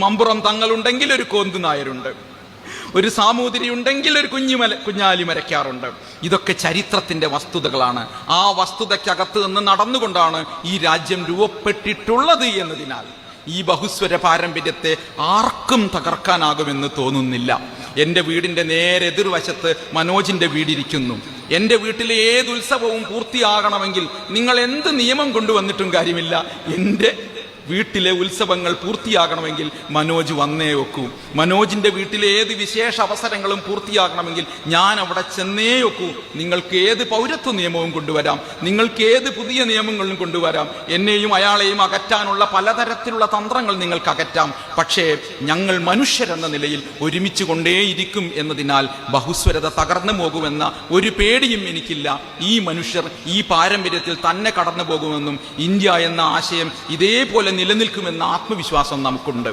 മമ്പുറം തങ്ങളുണ്ടെങ്കിൽ ഒരു കോന്തു നായരുണ്ട്. ഒരു സാമൂതിരി ഉണ്ടെങ്കിൽ ഒരു കുഞ്ഞുമല കുഞ്ഞാലി മരയ്ക്കാറുണ്ട്. ഇതൊക്കെ ചരിത്രത്തിന്റെ വസ്തുതകളാണ്. ആ വസ്തുതയ്ക്കകത്ത് നിന്ന് നടന്നുകൊണ്ടാണ് ഈ രാജ്യം രൂപപ്പെട്ടിട്ടുള്ളത് എന്നതിനാൽ ഈ ബഹുസ്വര പാരമ്പര്യത്തെ ആർക്കും തകർക്കാനാകുമെന്ന് തോന്നുന്നില്ല. എന്റെ വീടിന്റെ നേരെ എതിർവശത്ത് മനോജിന്റെ വീടിരിക്കുന്നു. എന്റെ വീട്ടിലെ ഏത് ഉത്സവവും പൂർത്തിയാകണമെങ്കിൽ നിങ്ങൾ എന്ത് നിയമം കൊണ്ടുവന്നിട്ടും കാര്യമില്ല. എന്റെ വീട്ടിലെ ഉത്സവങ്ങൾ പൂർത്തിയാകണമെങ്കിൽ മനോജ് വന്നേ ഒക്കൂ. മനോജിന്റെ വീട്ടിലെ ഏത് വിശേഷ അവസരങ്ങളും പൂർത്തിയാകണമെങ്കിൽ ഞാൻ അവിടെ ചെന്നേ ഒക്കൂ. നിങ്ങൾക്ക് ഏത് പൗരത്വ നിയമവും കൊണ്ടുവരാം. നിങ്ങൾക്ക് ഏത് പുതിയ നിയമങ്ങളും കൊണ്ടുവരാം. എന്നെയും അയാളെയും അകറ്റാനുള്ള പലതരത്തിലുള്ള തന്ത്രങ്ങൾ നിങ്ങൾക്ക് അകറ്റാം. പക്ഷേ ഞങ്ങൾ മനുഷ്യരെന്ന നിലയിൽ ഒരുമിച്ച് കൊണ്ടേയിരിക്കും എന്നതിനാൽ ബഹുസ്വരത തകർന്നു പോകുമെന്ന ഒരു പേടിയും എനിക്കില്ല. ഈ മനുഷ്യർ ഈ പാരമ്പര്യത്തിൽ തന്നെ കടന്നു പോകുമെന്നും ഇന്ത്യ എന്ന ആശയം ഇതേപോലെ നിലനിൽക്കുമെന്ന ആത്മവിശ്വാസം നമുക്കുണ്ട്.